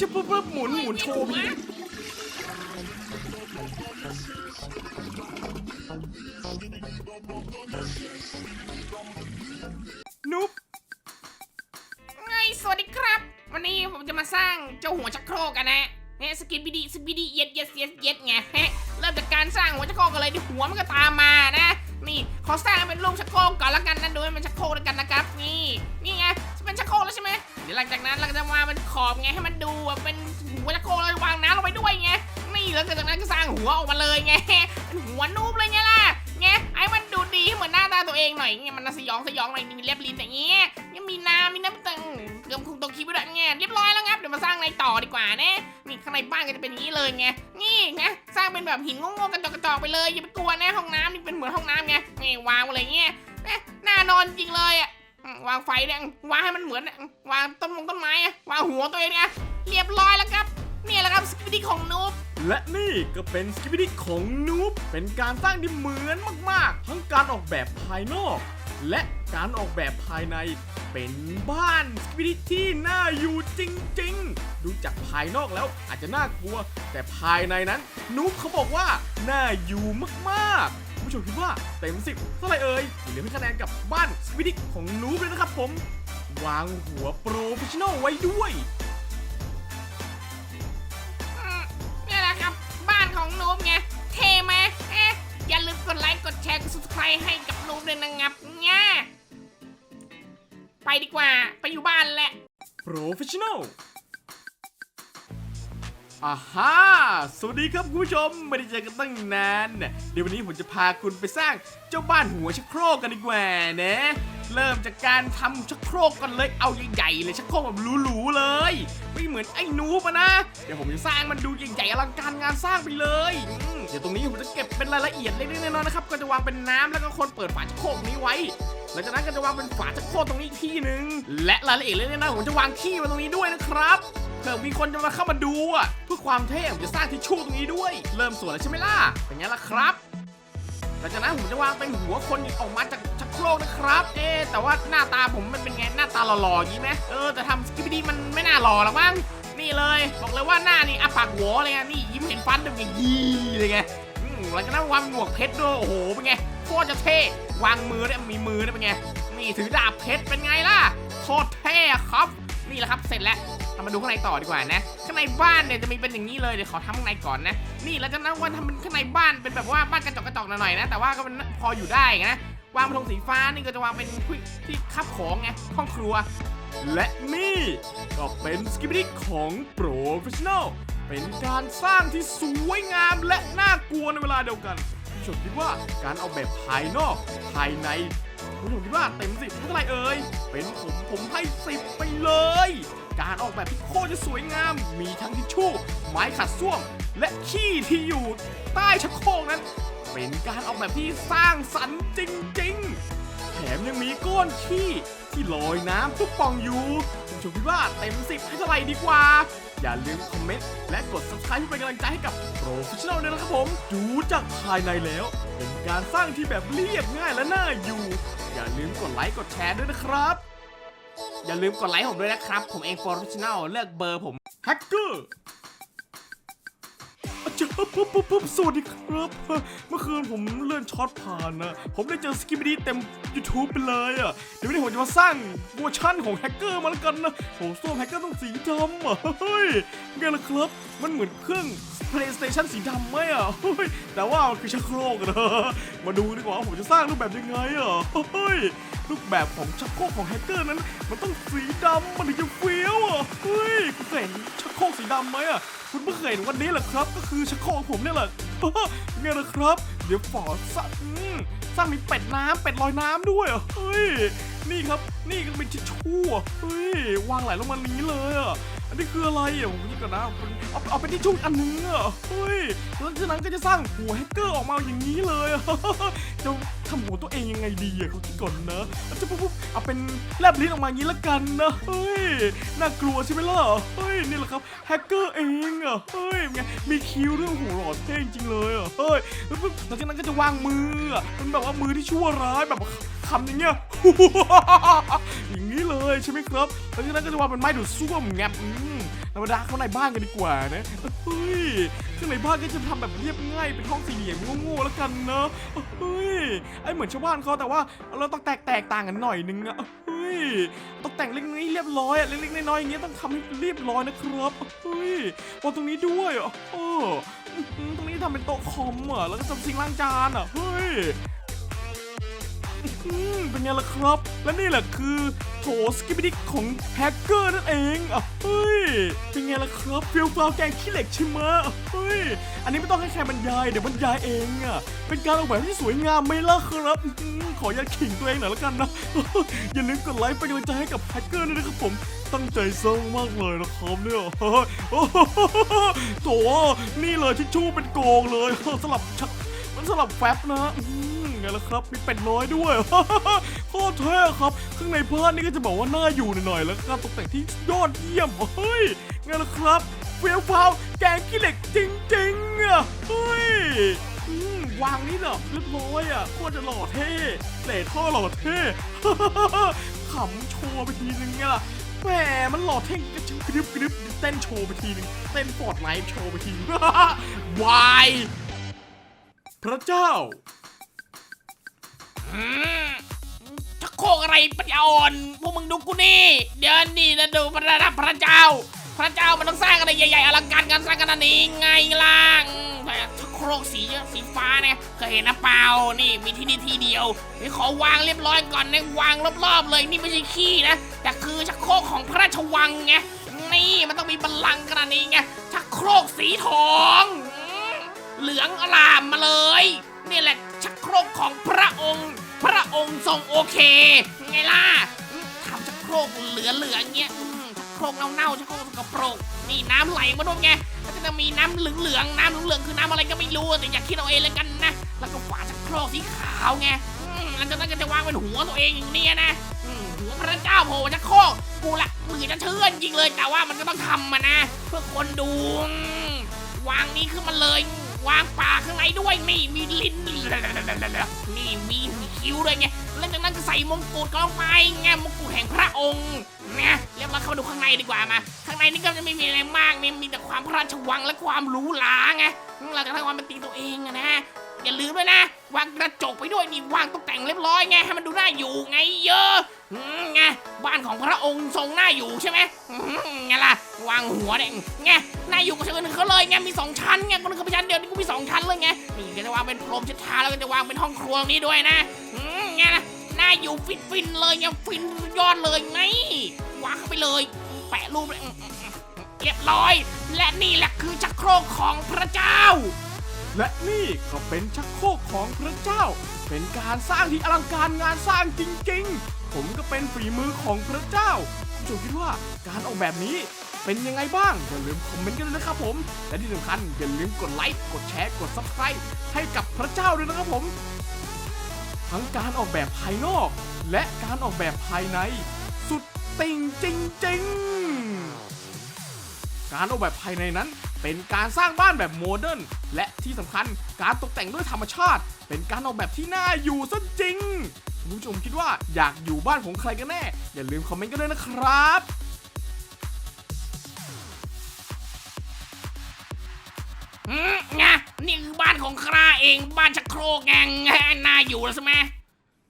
จะปุ๊บปุ๊บหมุนหมุนโชว์พี่นุ๊บไงสวัสดีครับ วันนี้ผมจะมาสร้างเจ้าหัวชักโครกกันนะเนี่ยสกิปบิดีสกิปบิดีเย็ดเย็ดเย็ดเย็ดไงเฮ้เริ่มจากการสร้างหัวชักโครกกันเลยดี๋ยวหัวมันก็ตามมานะ นี่ขอสร้างเป็นรูปชักโครกก่อนละกันนะดูให้มันชักโครกแล้วกันนะครับ นี่นี่ไงเป็นชักโครกแล้วใช่ไหม เดี๋ยวหลังจากนั้นเราก็จะวางเป็นขอบไงให้มันดูว่าเป็นหัวชักโครกแล้ววางน้ำลงไปด้วยไงนี่แล้วจากนั้นก็สร้างหัวออกมาเลยไงเป็นหัวนูบเลยไงล่ะไงไอ้มันดูดีให้เหมือนหน้าตาตัวเองหน่อยไงมันสยองสยองหน่อยมีเล็บลิ้นอย่างเงี้ยยังมีน้ำมีน้ำตึงเติมคงตรงคลิปไว้ด้วยไงเรียบร้อยแล้วครับเดี๋ยวมาสร้างในต่อดีกว่านะนี่ข้างในบ้านก็จะเป็นอย่างนี้เลยไงนี่ไงสร้างเป็นแบบหินโง่ๆกระจอกกระจอกไปเลยอย่าไปกลัวนะห้องน้ำนี่เป็นเหมือนห้องน้ำไงนี่วางมาเลยเงี้ยน่านอนจริงเลยอะ วางไฟเนี่ยวางให้มันเหมือน วางต้นมงต้นไม้อะวางหัวตัวเองเนี่ยเรียบร้อยแล้วครับนี่แหละครับสกิปปี้ของนูบและนี่ก็เป็นสกิปปี้ของนูบเป็นการสร้างที่เหมือนมากๆ ทั้งการออกแบบภายนอก และการออกแบบภายในเป็นบ้านสกิปปี้ที่น่าอยู่จริงๆ ดูจากภายนอกแล้วอาจจะน่ากลัว แต่ภายในนั้นนูบเขาบอกว่าน่าอยู่มากๆ ผู้ชมคิดว่าเต็มสิบเท่าไหร่เอ่ยอย่าลืมให้คะแนนกับบ้านสกิปปี้ของนูบเลยนะครับผม วางหัวโปรเฟชชั่นอลไว้ด้วยอืมเนี่ยแหละครับบ้านของนูบไงเท่ไหมเอ๊ะอย่าลืมกดไลค์กดแชร์กด subscribe ให้กับนูบด้วยนะครับเนี่ยไปดีกว่าไปอยู่บ้านแหละ Professional อ่าฮ่าสวัสดีครับคุณผู้ชม ไม่ได้เจอกันตั้งนาน เดี๋ยววันนี้ผมจะพาคุณไปสร้างเจ้าบ้านหัวชักโครกกันดีกว่านะ เริ่มจากการทำชักโครกกันเลย เอาใหญ่ๆเลยชักโครกแบบหรูๆเลย ไม่เหมือนไอ้นูปะนะ เดี๋ยวผมจะสร้างมันดูใหญ่ๆอลังการงานสร้างไปเลย เดี๋ยวตรงนี้ผมจะเก็บเป็นรายละเอียดเล็กๆน้อยๆนะครับ ก็จะวางเป็นน้ำแล้วก็คนเปิดฝาชักโครกนี้ไว้หลังจากนั้นก็จะวางเป็นฝาชักโครกตรงนี้ที่หนึ่งและรายละเอียดเล็กๆน้อยๆผมจะวางขี้ไว้ตรงนี้ด้วยนะครับ เผื่อมีคนจะมาเข้ามาดูอะเพื่อความเท่ผมจะสร้างทิชชู่ตรงนี้ด้วย เริ่มสวยแล้วใช่ไหมล่ะเป็นไงล่ะครับหลังจากนั้นผมจะวางเป็นหัวคนออกมาจากชักโครกนะครับ เอ๊แต่ว่าหน้าตาผมมันเป็นไงหน้าตาหล่อๆอย่างนี้ไหมเออแต่ทำสกิปปี้มันไม่น่าหล่อหรอกมั้งนี่เลย บอกเลยว่าหน้านี่อาปากหัวเลยไงนี่ยิ้มเห็นฟันแบบไงยี่เลยไงหลังจากนั้นวางหมวกเพชรด้วยโอ้โหเป็นไงโคตรจะเท่วางมือได้มีมือได้เป็นไงนี่ถือดาบเพชรเป็นไงล่ะโคตรเท่ครับ นี่แหละครับเสร็จแล้ว เรามาดูข้างในต่อดีกว่านะ ข้างในบ้านเนี่ยจะมีเป็นอย่างนี้เลย เดี๋ยวขอทำข้างในก่อนนะ นี่แล้วจากนั้นวันทำเป็นข้างในบ้านเป็นแบบว่าบ้านกระจกกระจกหน่อยๆนะ แต่ว่าก็มันพออยู่ได้นะ วางเป็นธงสีฟ้านี่ก็จะวางเป็นที่คับของไง ห้องครัว และนี่ก็เป็นสกิปปี้ของโปรเฟชชั่นอล เป็นการสร้างที่สวยงามและน่ากลัวในเวลาเดียวกันผู้ชมคิดว่าการเอาแบบภายนอกภายใน ผู้ชมคิดว่าเต็มสิบเท่าไรเอ่ย เป็นผมผมให้สิบไปเลย การออกแบบที่โคตรจะสวยงาม มีทั้งทิชชู่ ไม้ขัดส้วม และขี้ที่อยู่ใต้ชักโครกนั้น เป็นการออกแบบที่สร้างสรรค์จริง ๆ ถมยังมีก้อนขี้ที่ลอยน้ำทุกปองอยู่ผมชมคิดว่าเต็มสิบให้เท่าไหร่ดีกว่า อย่าลืมคอมเมนต์และกด subscribe เพื่อเป็นกำลังใจให้กับ Professional ด้วยนะครับผมดูจากภายในแล้ว เป็นการสร้างที่แบบเรียบง่ายและน่าอยู่ อย่าลืมกดไลค์กดแชร์ด้วยนะครับ อย่าลืมกดไลค์ผมด้วยนะครับ ผมเองโปรเฟชชั่นแนลเลือกเบอร์ผมแฮกเกอร์ อาจารย์ปุ๊บปุ๊บปุ๊บสวัสดีครับ เมื่อคืนผมเลื่อนช็อตผ่านนะ ผมได้เจอสกิปปี้เต็ม YouTube ไปเลยอะ เดี๋ยววันนี้ผมจะมาสร้างเวอร์ชั่นของแฮกเกอร์มาแล้วกันนะโหส้วมแฮกเกอร์ต้องสีดำอะ เฮ้ยไงล่ะครับ มันเหมือนเครื่อง PlayStation สีดำไหมอะ เฮ้ย แต่ว่ามันคือชักโครกอะนะ มาดูดีกว่าว่าผมจะสร้างรูปแบบยังไงอะ เฮ้ย รูปแบบของชักโครกของแฮกเกอร์นั้น มันต้องสีดำมันถึงจะเฟี้ยวอะเฮ้ยคุณเคยเห็นชักโครกสีดำไหมอะคุณเพิ่งเคยเห็นวันนี้แหละครับ ก็คือชักโครกของผมเนี่ยแหละไงล่ะครับ เดี๋ยวฝอสั่งสร้างมีเป็ดน้ำเป็ดลอยน้ำด้วยอะเฮ้ยนี่ครับนี่ก็เป็นชิชชู่อะเฮ้ยวางไหลลงมานี้เลยอะ อันนี้คืออะไรอะผมนี่ก่อนนะเอาเอาเป็นทิชชู่อันนึงอะเฮ้ยแล้วจากนั้นก็จะสร้างหัวแฮกเกอร์ออกมาอย่างนี้เลยจะทำหัวตัวเองยังไงดีอะเขาคิดก่อนนะจะปุ๊บปุ๊บเอาเป็นแลบลิ้นออกมาอย่างนี้ละกันนะเฮ้ยน่ากลัวใช่ไหมล่ะเฮ้ยนี่แหละครับแฮกเกอร์เองอะเฮ้ยไงมีคิ้วด้วยโอ้โหหล่อเท่จริงเลยอะเฮ้ยแล้วปุ๊บหลังจากนั้นก็จะวางมืออะเป็นแบบว่ามือที่ชั่วร้ายแบบคำอย่างเงี้ย อย่างนี้เลยใช่ไหมครับแล้วจากนั้นก็จะวางเป็นไม้ดูดซ่วมแงบอืมเรามดาเข้าในบ้านกันดีกว่านะเฮ้ยข้างในบ้านก็จะทำแบบเรียบง่ายเป็นห้องสี่เหลี่ยมโง่ๆแล้วกันเนอะเฮ้ยไอเหมือนชาวบ้านเขาแต่ว่าเราต้องแตกแตกต่างกันหน่อยนึงอะเฮ้ยต้องแต่งเล็กๆเรียบร้อยอะเล็กๆน้อยๆอย่างเงี้ยต้องทำให้เรียบร้อยนะครับเฮ้ยวางตรงนี้ด้วยอะโอ้อื้อหือตรงนี้ทำเป็นโต๊ะคอมอะแล้วก็ทำซิงล้างจานอะเฮ้ย อืมเป็นไงล่ะครับ และนี่แหละคือโถสกิปดิกของแฮกเกอร์นั่นเองอะเฮ้ย เป็นไงล่ะครับฟิลฟาวแกงขี้เหล็กใช่ไหมอะเฮ้ย อันนี้ไม่ต้องให้ใครบรรยาย เดี๋ยวบรรยายเองอะ เป็นการออกแบบที่สวยงามไหมล่ะครับอืมขออย่าตขิงตัวเองหน่อยละกันนะ อย่าลืมกดไลค์เป็นกำลังใจให้กับแฮกเกอร์ด้วยนะครับผม ตั้งใจสร้างมากเลยนะครับเนี่ยเฮ้ยโอ้โหโถนี่เลยทิชชู่เป็นโกงเลยสลับชักมันสลับแฟบนะอืม ไงล่ะครับมีเป็ดน้อยด้วยโคตรเท่ครับข้างในบ้านนี่ก็จะบอกว่าน่าอยู่หน่อยๆแล้วการตกแต่งที่ยอดเยี่ยมเฮ้ยไงล่ะครับเฟี้ยวฟ้าวแกงขี้เหล็กจริงๆอะเฮ้ยอืมวางนี่เหรอเรียบร้อยอะโคตรจะหล่อเท่เหล่ท่อหล่อเท่ขำโชว์ไปทีนึงไงล่ะแหมมันหล่อเท่งกระชิบกระดึบกระดึบเต้นโชว์ไปทีนึงเต้นฟอร์ดไลฟ์โชว์ไปทีนึงวายพระเจ้า ชักโครกอะไรปัญญาอ่อนพวกมึงดูกูนี่ เดี๋ยวนี่นะดูพระดับพระเจ้า พระเจ้ามันต้องสร้างอะไรใหญ่ๆอลังการการสร้างกันนี่ไงล่ะแต่ชักโครกสีสีฟ้าเนี่ยเคยเห็นนะเปล่านี่มีที่นี่ที่เดียวนี่ขอวางเรียบร้อยก่อนนะวางรอบๆเลยนี่ไม่ใช่ขี้นะแต่คือชักโครกของพระราชวังไงนี่มันต้องมีบัลลังก์ขนาดนี้ไงชักโครกสีทองเหลืองอลามมาเลย นี่แหละชักโครกของพระองค์ พระองค์ทรงโอเค ไงล่ะทำชักโครกเหลือเหลืองๆเงี้ยอืมชักโครกเน่าๆชักโครกสกปรกนี่น้ำไหลมาด้วยไงแล้วก็จะมีน้ำเหลืองๆน้ำเหลืองๆคือน้ำอะไรก็ไม่รู้แต่อยากคิดเอาเองแล้วกันนะแล้วก็ฝาชักโครกสีขาวไงอืมแล้วจากนั้นก็จะวางเป็นหัวตัวเองอย่างเนี้ยนะอืมหัวพระเจ้าโผล่ชักโครกกูละมือจะเชื่อนจริงเลยแต่ว่ามันก็ต้องทำมานะ เพื่อคนดูอืมวางนี้ขึ้นมาเลย วางปากข้างในด้วยนี่มีลิ้นนี่มีคิ้วด้วยไงแล้วจากนั้นก็ใส่มงกุฎก็ลงไปไงมงกุฎแห่งพระองค์นะเรียบร้อยเข้ามาดูข้างในดีกว่ามา ข้างในนี่ก็จะไม่มีอะไรมากมีมีแต่ความพระราชวังและความหรูหราไงเราจะทำความเป็นตีตัวเองนะ อย่าลืมด้วยนะวางกระจกไปด้วยนี่วางตกแต่งเรียบร้อยไงให้มันดูน่าอยู่ไงเยอะอืมไงบ้านของพระองค์ทรงน่าอยู่ใช่ไหมอืมไงล่ะวางหัวเนี่ยไงน่าอยู่กับชาวอื่นเขาเลยไงมีสองชั้นไงคนนึงเป็นชั้นเดียวนี่กูมีสองชั้นเลยไงนี่ก็จะวางเป็นพรมเช็ดเท้าแล้วก็จะวางเป็นห้องครัวตรงนี้ด้วยนะอืมไงนะน่าอยู่ฟินฟินๆเลยไงฟินยอดเลยไงวางเข้าไปเลย แปะรูปเลยอืมอืมอืมเรียบร้อย และนี่แหละคือชักโครกของพระเจ้า และนี่ก็เป็นชักโครกของพระเจ้า เป็นการสร้างที่อลังการงานสร้างจริงๆ ผมก็เป็นฝีมือของพระเจ้าคุณผู้ชมคิดว่าการออกแบบนี้เป็นยังไงบ้าง อย่าลืมคอมเมนต์กันด้วยนะครับผม และที่สำคัญอย่าลืมกดไลค์ กดแชร์ กด subscribe ให้กับพระเจ้าด้วยนะครับผม ทั้งการออกแบบภายนอก และการออกแบบภายใน สุดติ่งจริง ๆ การออกแบบภายในนั้น เป็นการสร้างบ้านแบบโมเดิร์นและที่สำคัญการตกแต่งด้วยธรรมชาติ เป็นการออกแบบที่น่าอยู่ซะจริงคุณผู้ชมคิดว่าอยากอยู่บ้านของใครกันแน่ อย่าลืมคอมเมนต์กันด้วยนะครับอืมไงนี่คือบ้านของข้าเองบ้านชักโครกไงน่าอยู่แล้วใช่ไหม